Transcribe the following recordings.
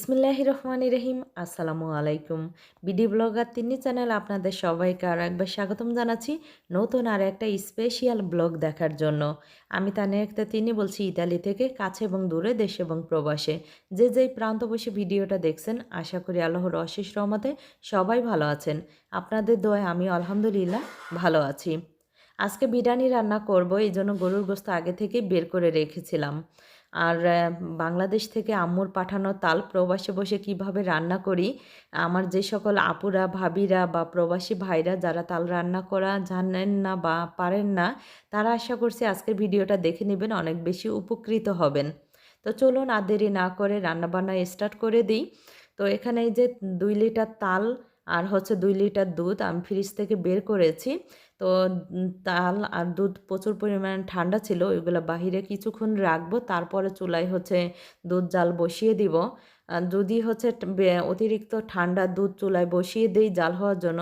রহমান রহিম। আসসালামু আলাইকুম। BD blogger তিনি চ্যানেল আপনাদের সবাইকে আর একবার স্বাগতম জানাচ্ছি নতুন আর একটা স্পেশিয়াল ব্লগ দেখার জন্য। আমি তানে একটা তিনি বলছি, ইতালি থেকে কাছে এবং দূরে, দেশ এবং প্রবাসে। যে যেই প্রান্ত বসে ভিডিওটা দেখছেন, আশা করি আল্লাহর অশেষ রহমতে সবাই ভালো আছেন। আপনাদের দোয়ায় আমি আলহামদুলিল্লাহ ভালো আছি। আজকে বিরিয়ানি রান্না করব, এই জন্য গরুর গোস্ত আগে থেকে বের করে রেখেছিলাম। আর বাংলাদেশ থেকে আম্মুর পাঠানো তাল প্রবাসে বসে কীভাবে রান্না করি? আমার যে সকল আপুরা, ভাবিরা বা প্রবাসী ভাইরা যারা তাল রান্না করা জানেন না বা পারেন না, তারা আশা করছি আজকের ভিডিওটা দেখে নেবেন, অনেক বেশি উপকৃত হবেন। তো চলুন আর দেরি না করে রান্নাবান্না স্টার্ট করে দিই। তো এখানে যে দুই লিটার তাল আর হচ্ছে দুই লিটার দুধ আমি ফ্রিজ থেকে বের করেছি। তো তাল আর দুধ প্রচুর পরিমাণে ঠান্ডা ছিল, ওইগুলো বাহিরে কিছুক্ষণ রাখব, তারপরে চুলায় হচ্ছে দুধ জাল বসিয়ে দিব। যদি হচ্ছে অতিরিক্ত ঠান্ডা দুধ চুলায় বসিয়ে দিই জাল হওয়ার জন্য,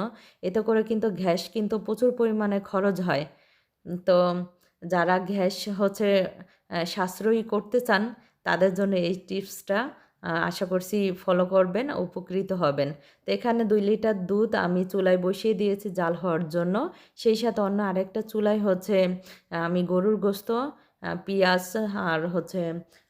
এতে করে কিন্তু গ্যাস কিন্তু প্রচুর পরিমাণে খরচ হয়। তো যারা গ্যাস হচ্ছে সাশ্রয়ী করতে চান, তাদের জন্য এই টিপসটা আশা করছি ফলো করবেন, উপকৃত হবেন। তো এখানে দুই লিটার দুধ আমি চুলায় বসিয়ে দিয়েছি জাল হওয়ার জন্য। সেই সাথে অন্য আরেকটা চুলায় হচ্ছে আমি গরুর গোস্ত পেঁয়াজ আর হচ্ছে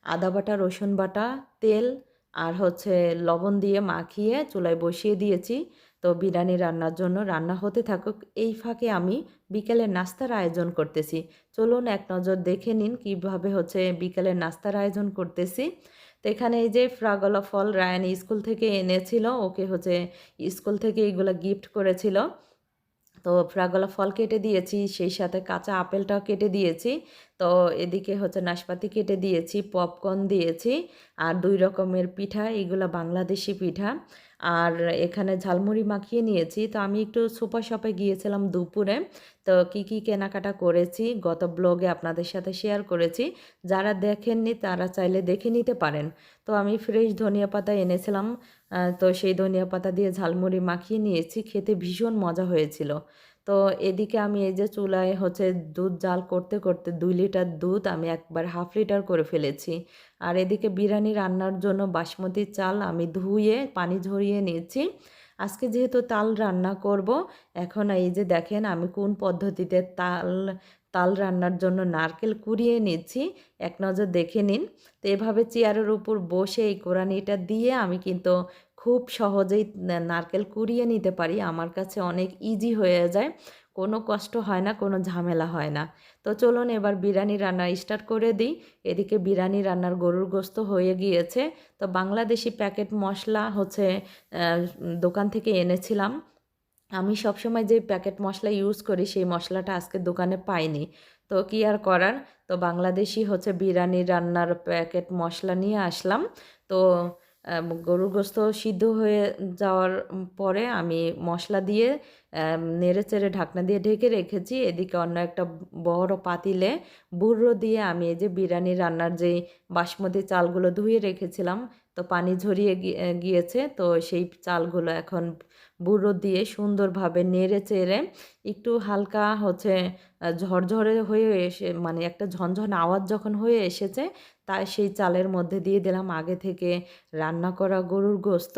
আদা বাটা, রসুন বাটা, তেল আর হচ্ছে লবণ দিয়ে মাখিয়ে চুলায় বসিয়ে দিয়েছি। তো বিরিয়ানি রান্নার জন্য রান্না হতে থাকুক, এই ফাঁকে আমি বিকেলের নাস্তার আয়োজন করতেছি। চলুন এক নজর দেখে নিন কীভাবে হচ্ছে বিকেলের নাস্তার আয়োজন করতেছি। এখানে এই যে ফ্রাগলা ফল রায়ান স্কুল থেকে এনেছিল, ওকে হচ্ছে স্কুল থেকে এগুলো গিফট করেছিল। তো ফ্রাগলা ফল কেটে দিয়েছি, সেই সাথে কাঁচা আপেলটাও কেটে দিয়েছি। তো এদিকে হচ্ছে নাশপাতি কেটে দিয়েছি পপকর্ন দিয়েছি, আর দুই রকমের পিঠা, এগুলো বাংলাদেশি পিঠা। আর এখানে ঝালমুড়ি মাখিয়ে নিয়েছি। তো আমি একটু সুপার শপে গিয়েছিলাম দুপুরে। তো কি কি কেনাকাটা করেছি, গত ব্লগে আপনাদের সাথে শেয়ার করেছি। যারা দেখেননি তারা চাইলে দেখে নিতে পারেন। তো আমি ফ্রেশ ধনিয়া পাতা এনেছিলাম। তো সেই ধনিয়া পাতা দিয়ে ঝালমুড়ি মাখিয়ে নিয়েছি। খেতে ভীষণ মজা হয়েছিল। তো এদিকে আমি এই যে চুলায় হচ্ছে দুধ জাল করতে করতে দুই লিটার দুধ আমি একবার হাফ লিটার করে ফেলেছি। আর এদিকে বিরিয়ানি রান্নার জন্য বাসমতি চাল আমি ধুয়ে, পানি ঝরিয়ে নিয়েছি। আজকে যেহেতু তাল রান্না করব, এখন এই যে দেখেন আমি কোন পদ্ধতিতে তাল তাল রান্নার জন্য নারকেল কুড়িয়ে নিচ্ছি এক নজর দেখে নিন। তো এভাবে চেয়ারের উপর বসে এই কোরআনিটা দিয়ে আমি কিন্তু খুব সহজেই নারকেল কুড়িয়ে নিতে পারি। আমার কাছে অনেক ইজি হয়ে যায়। কোনো কষ্ট হয় না, কোনো ঝামেলা হয় না। তো চলুন এবার বিরিয়ানি রান্না স্টার্ট করে দিই। এদিকে বিরিয়ানি রান্নার গরুর গোস্ত হয়ে গিয়েছে। তো বাংলাদেশি প্যাকেট মশলা হচ্ছে দোকান থেকে এনেছিলাম। আমি সবসময় যে প্যাকেট মশলা ইউজ করি, সেই মশলাটা আজকে দোকানে পাইনি। তো কি আর করার? তো বাংলাদেশি হচ্ছে বিরিয়ানি রান্নার প্যাকেট মশলা নিয়ে আসলাম। তো গরুর গোস্ত সিদ্ধ হয়ে যাওয়ার পরে আমি মশলা দিয়ে নেড়ে চেড়ে ঢাকনা দিয়ে ঢেকে রেখেছি। এদিকে অন্য একটা বড় পাতিলে বুড়ো দিয়ে আমি এই যে বিরিয়ানি রান্নার যে বাসমতি চালগুলো ধুয়ে রেখেছিলাম, তো পানি ঝরিয়ে গিয়েছে। তো সেই চালগুলো এখন বুড়ো দিয়ে সুন্দরভাবে নেড়ে চেড়ে একটু হালকা হচ্ছে ঝরঝরে হয়ে এসে মানে একটা ঝনঝন আওয়াজ যখন হয়ে এসেছে তাই সেই চালের মধ্যে দিয়ে দিলাম আগে থেকে রান্না করা গরুর গোস্ত।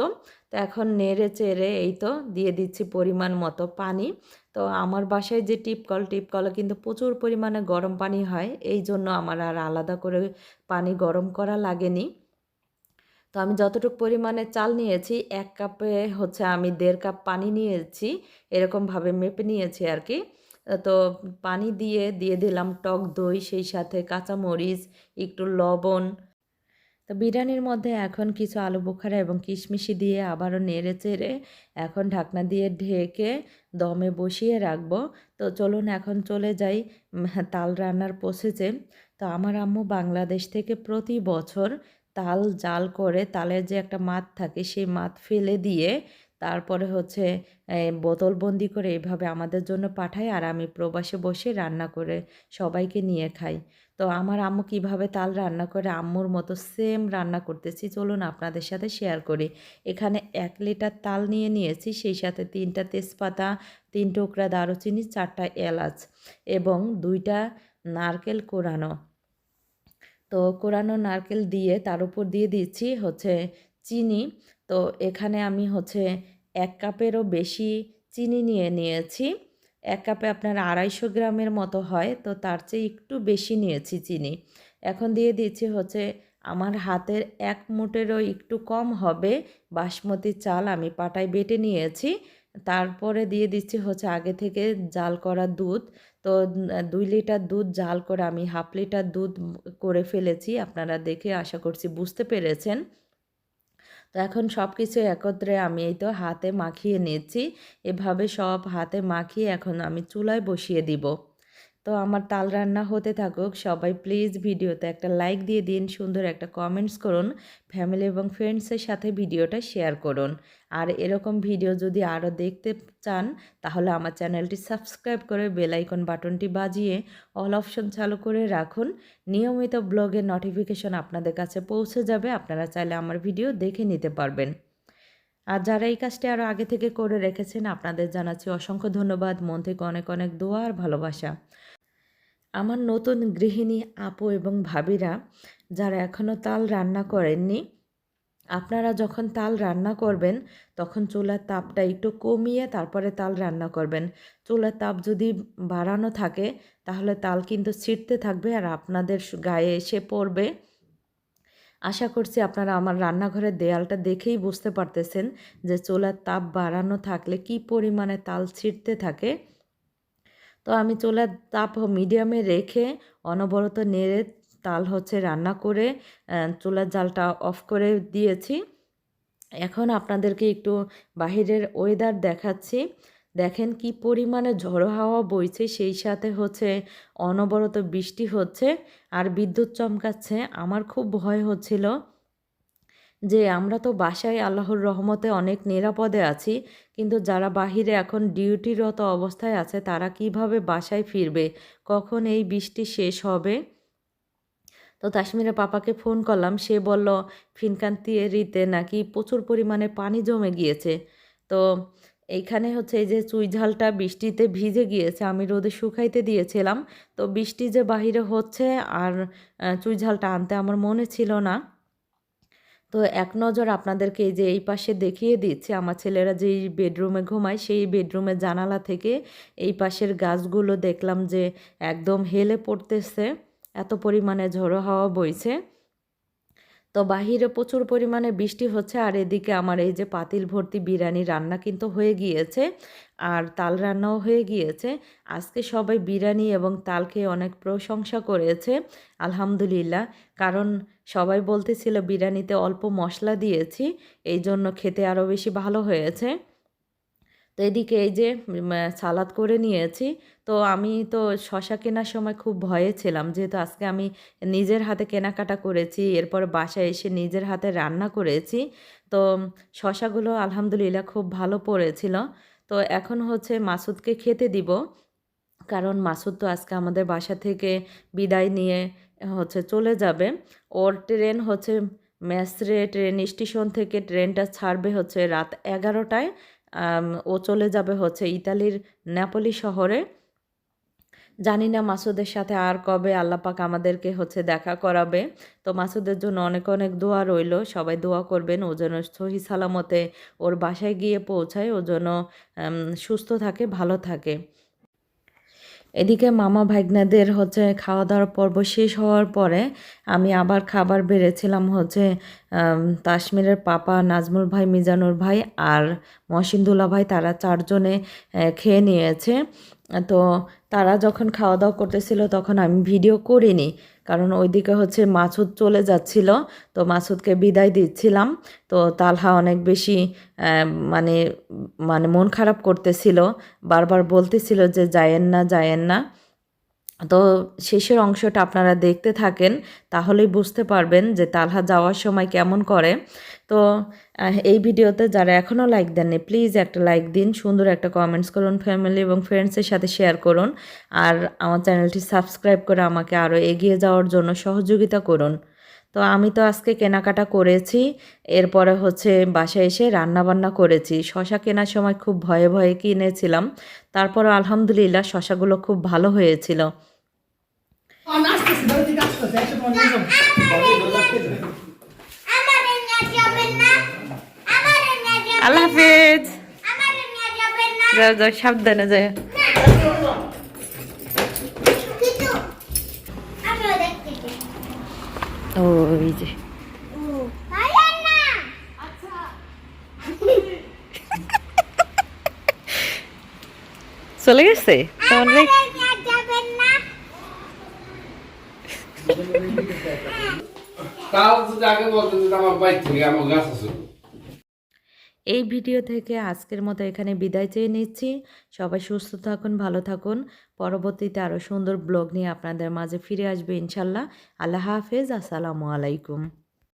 তো এখন নেড়ে চেড়ে এই তো দিয়ে দিচ্ছি পরিমাণ মতো পানি। তো আমার বাসায় যে টিপকল, টিপকলে কিন্তু প্রচুর পরিমাণে গরম পানি হয়, এই জন্য আমার আর আলাদা করে পানি গরম করা লাগেনি। তো আমি যতটুকু পরিমাণে চাল নিয়েছি, এক কাপে হচ্ছে আমি দেড় কাপ পানি নিয়েছি, এরকমভাবে মেপে নিয়েছি আর কি। তো পানি দিয়ে দিয়ে দিলাম টক দই, সেই সাথে কাঁচামরিচ, একটু লবণ। তো বিরিয়ানির মধ্যে এখন কিছু আলু বোখারা এবং কিশমিশি দিয়ে আবারও নেড়ে চেড়ে এখন ঢাকনা দিয়ে ঢেকে দমে বসিয়ে রাখব। তো চলুন এখন চলে যাই তাল রান্নার প্রসেসে তো আমার আম্মু বাংলাদেশ থেকে প্রতি বছর তাল জাল করে, তালের যে একটা মাত থাকে, সেই মাত ফেলে দিয়ে তারপরে হচ্ছে বোতলবন্দি করে এভাবে আমাদের জন্য পাঠায় আর আমি প্রবাসে বসে রান্না করে সবাইকে নিয়ে খাই। তো আমার আম্মু কীভাবে তাল রান্না করে আম্মুর মতো সেম রান্না করতেছি চলুন আপনাদের সাথে শেয়ার করি। এখানে এক লিটার তাল নিয়ে নিয়েছি, সেই সাথে তিনটা তেজপাতা, তিন টুকরা দারুচিনি, চারটা এলাচ এবং দুইটা নারকেল কোরানো। তো কোরানো নারকেল দিয়ে তার উপর দিয়ে দিচ্ছি হচ্ছে চিনি তো এখানে আমি হচ্ছে এক কাপেরও বেশি চিনি নিয়ে নিয়েছি। এক কাপে আপনার আড়াইশো গ্রামের মতো হয়, তো তার চেয়ে একটু বেশি নিয়েছি চিনি। এখন দিয়ে দিচ্ছি হচ্ছে আমার হাতের এক মুঠেরও একটু কম হবে, বাসমতি চাল আমি পাটায় বেটে নিয়েছি। তারপরে দিয়ে দিচ্ছি হচ্ছে আগে থেকে জাল করা দুধ, তো দুই লিটার দুধ জাল করে আমি হাফ লিটার দুধ করে ফেলেছি, আপনারা দেখে আশা করছি বুঝতে পেরেছেন। তো এখন সব কিছু একত্রে আমি এই তো হাতে মাখিয়ে নিয়েছি। এভাবে সব হাতে মাখিয়ে এখন আমি চুলায় বসিয়ে দিব। তো আমার তাল রান্না হতে থাকুক। সবাই প্লিজ ভিডিওতে একটা লাইক দিয়ে দিন, সুন্দর একটা কমেন্টস করুন ফ্যামিলি এবং ফ্রেন্ডসের সাথে ভিডিওটা শেয়ার করুন। আর এরকম ভিডিও যদি আরও দেখতে চান, তাহলে আমার চ্যানেলটি সাবস্ক্রাইব করে বেলাইকন বাটনটি বাজিয়ে অল অপশন চালু করে রাখুন। নিয়মিত ব্লগের নোটিফিকেশন আপনাদের কাছে পৌঁছে যাবে, আপনারা চাইলে আমার ভিডিও দেখে নিতে পারবেন। আর যারা এই কাজটি আরও আগে থেকে করে রেখেছেন, আপনাদের জানাচ্ছি অসংখ্য ধন্যবাদ। মন থেকে অনেক অনেক দোয়া আর ভালোবাসা। আমার নতুন গৃহিণী আপু এবং ভাবিরা, যারা এখনও তাল রান্না করেননি, আপনারা যখন তাল রান্না করবেন, তখন চুলার তাপটা একটু কমিয়ে তারপরে তাল রান্না করবেন। চুলার তাপ যদি বাড়ানো থাকে, তাহলে তাল কিন্তু ছিটতে থাকবে আর আপনাদের গায়ে এসে পড়বে। আশা করছি আপনারা আমার রান্নাঘরের দেয়ালটা দেখেই বুঝতে পারতেছেন যে চুলার তাপ বাড়ানো থাকলে কি পরিমাণে তাল ছিটতে থাকে। তো আমি চুলার তাপ মিডিয়ামে রেখে অনবরত নেড়ে তাল হচ্ছে রান্না করে চুলার জালটা অফ করে দিয়েছি। এখন আপনাদেরকে একটু বাহিরের ওয়েদার দেখাচ্ছি। দেখেন কি পরিমাণে ঝড়ো হাওয়া বইছে, সেই সাথে হচ্ছে অনবরত বৃষ্টি হচ্ছে আর বিদ্যুৎ চমকাচ্ছে। আমার খুব ভয় হচ্ছিল। যে আমরা তো বাসায় আল্লাহর রহমতে অনেক নিরাপদে আছি, কিন্তু যারা বাহিরে এখন ডিউটিরত অবস্থায় আছে, তারা কীভাবে বাসায় ফিরবে? কখন এই বৃষ্টি শেষ হবে? তো তাসমিরের পাপাকে ফোন করলাম, সে বলল ফিনকান্তিরিতে নাকি প্রচুর পরিমাণে পানি জমে গিয়েছে। তো এইখানে হচ্ছে এই যে চুইঝালটা বৃষ্টিতে ভিজে গিয়েছে, আমি রোদে শুকাইতে দিয়েছিলাম। তো বৃষ্টি যে বাহিরে হচ্ছে আর চুইঝালটা আনতে আমার মনে ছিল না। তো এক নজর আপনাদেরকে এই যে এই পাশে দেখিয়ে দিচ্ছে, আমার ছেলেরা যেই বেডরুমে ঘুমায় সেই বেডরুমের জানালা থেকে এই পাশের গাছগুলো দেখলাম যে একদম হেলে পড়তেছে, এত পরিমাণে ঝোড়ো হাওয়া বইছে। তো বাহিরে প্রচুর পরিমাণে বৃষ্টি হচ্ছে আর এদিকে আমার এই যে পাতিল ভর্তি বিরিয়ানি রান্না কিন্তু হয়ে গিয়েছে। আর তাল রান্নাও হয়ে গিয়েছে। আজকে সবাই বিরিয়ানি এবং তাল খেয়ে অনেক প্রশংসা করেছে, আলহামদুলিল্লাহ। কারণ সবাই বলতেছিল বিরিয়ানিতে অল্প মশলা দিয়েছি, এই জন্য খেতে আরও বেশি ভালো হয়েছে। তো এদিকে এই যে সালাদ করে নিয়েছি। তো আমি তো শশা কেনার সময় খুব ভয়ে ছিলাম, যেহেতু আজকে আমি নিজের হাতে কেনাকাটা করেছি, এরপর বাসায় এসে নিজের হাতে রান্না করেছি। তো শশাগুলো আলহামদুলিল্লাহ খুব ভালো পড়েছিল। তো এখন হচ্ছে মাসুদকে খেতে দিব। কারণ মাসুদ তো আজকে আমাদের বাসা থেকে বিদায় নিয়ে হচ্ছে চলে যাবে। ওর ট্রেন হচ্ছে ম্যাসরে ট্রেন স্টেশন থেকে ট্রেনটা ছাড়বে হচ্ছে রাত এগারোটায়। ও চলে যাবে হচ্ছে ইতালির নেপলি শহরে। জানি না মাসুদের সাথে আর কবে আল্লাপাক আমাদেরকে হচ্ছে দেখা করাবে। তো মাসুদের জন্য অনেক অনেক দোয়া রইল। সবাই দোয়া করবেন, ও যেন সহি সালামতে ওর বাসায় গিয়ে পৌঁছায়, ও যেন সুস্থ থাকে, ভালো থাকে। এদিকে মামা ভাগ্নাদের হচ্ছে খাওয়া দাওয়ার পর্ব শেষ হওয়ার পরে আমি আবার খাবার বেড়েছিলাম হচ্ছে তাসমিরের পাপা নাজমুল ভাই, মিজানুর ভাই আর মহসিন্দুল্লা ভাই, তারা চারজনে খেয়ে নিয়েছে। তো তারা যখন খাওয়া দাওয়া করতেছিল তখন আমি ভিডিও করিনি। কারণ ওইদিকে হচ্ছে মাসুদ চলে যাচ্ছিল, তো মাসুদকে বিদায় দিচ্ছিলাম। তো তালহা অনেক বেশি মানে মানে মন খারাপ করতেছিল। বারবার বলতেছিল যে যায়েন না যায়েন না। তো শেষের অংশটা আপনারা দেখতে থাকেন, তাহলেই বুঝতে পারবেন যে তালহা যাওয়ার সময় কেমন করে। তো এই ভিডিওতে যারা এখনও লাইক দেননি প্লিজ একটা লাইক দিন, সুন্দর একটা কমেন্টস করুন ফ্যামিলি এবং ফ্রেন্ডসের সাথে শেয়ার করুন, আর আমার চ্যানেলটি সাবস্ক্রাইব করে আমাকে আরও এগিয়ে যাওয়ার জন্য সহযোগিতা করুন। তো আমি তো আজকে কেনাকাটা করেছি, এরপরে হচ্ছে বাসায় এসে রান্না বান্না করেছি। শশা কেনার সময় খুব ভয়ে ভয়ে কিনেছিলাম তারপর আলহামদুলিল্লাহ শশাগুলো খুব ভালো হয়েছিল। যাবেন না যাও যাও সাবধানে যায় ওই যে। চলে গেছে? তোমার আমার রেখ- নিয়ে যাবেন না এই ভিডিও থেকে আজকের মতো এখানে বিদায় চেয়ে নিচ্ছি। সবাই সুস্থ থাকুন, ভালো থাকুন। পরবর্তীতে আরও সুন্দর ব্লগ নিয়ে আপনাদের মাঝে ফিরে আসবে ইনশাল্লাহ। আল্লাহ হাফেজ, আসসালামু আলাইকুম।